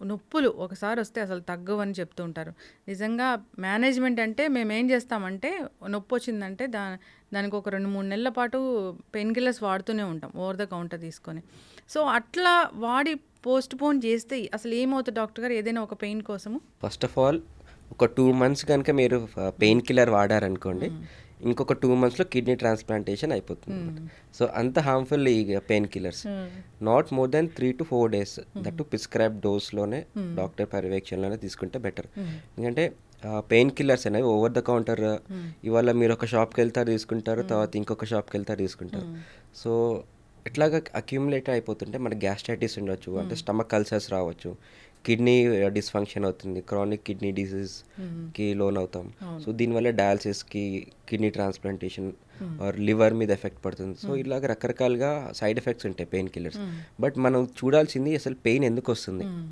నొప్పులు ఒకసారి వస్తే అసలు తగ్గవని చెప్తూ ఉంటారు. నిజంగా మేనేజ్మెంట్ అంటే మేము ఏం చేస్తామంటే నొప్పి వచ్చిందంటే దా దానికి ఒక రెండు మూడు నెలల పాటు పెయిన్ కిల్లర్స్ వాడుతూనే ఉంటాం ఓవర్ ద కౌంటర్ తీసుకొని. సో అట్లా వాడి పోస్ట్ పోన్ చేస్తే అసలు ఏమవుతుంది డాక్టర్ గారు? ఏదైనా ఒక పెయిన్ కోసము? ఫస్ట్ ఆఫ్ ఆల్ ఒక టూ మంత్స్ కనుక మీరు పెయిన్ కిల్లర్ వాడారనుకోండి ఇంకొక టూ మంత్స్లో కిడ్నీ ట్రాన్స్ప్లాంటేషన్ అయిపోతుంది సో అంత హార్మ్ఫుల్ ఈ pain killers not more than three to four days that prescribe డోస్లోనే doctor పర్యవేక్షణలోనే తీసుకుంటే బెటర్ ఎందుకంటే పెయిన్ కిల్లర్స్ అనేవి ఓవర్ ద కౌంటర్ ఇవాళ మీరు ఒక షాప్కి వెళ్తారు తీసుకుంటారు తర్వాత ఇంకొక షాప్కి వెళ్తారు తీసుకుంటారు. సో ఎట్లాగా అక్యూములేట్ అయిపోతుంటే మనకి గ్యాస్ట్రైటిస్ ఉండొచ్చు అంటే స్టమక్ అల్సర్స్ రావచ్చు. కిడ్నీ డిస్ఫంక్షన్ అవుతుంది క్రానిక్ కిడ్నీ డిసీజ్కి లోన్ అవుతాం. సో దీనివల్ల డయాలసిస్కి కిడ్నీ ట్రాన్స్ప్లాంటేషన్ ఆర్ లివర్ మీద ఎఫెక్ట్ పడుతుంది. సో ఇలాగ రకరకాలుగా సైడ్ ఎఫెక్ట్స్ ఉంటాయి పెయిన్ కిల్లర్స్ బట్ మనం చూడాల్సింది అసలు పెయిన్ ఎందుకు వస్తుంది?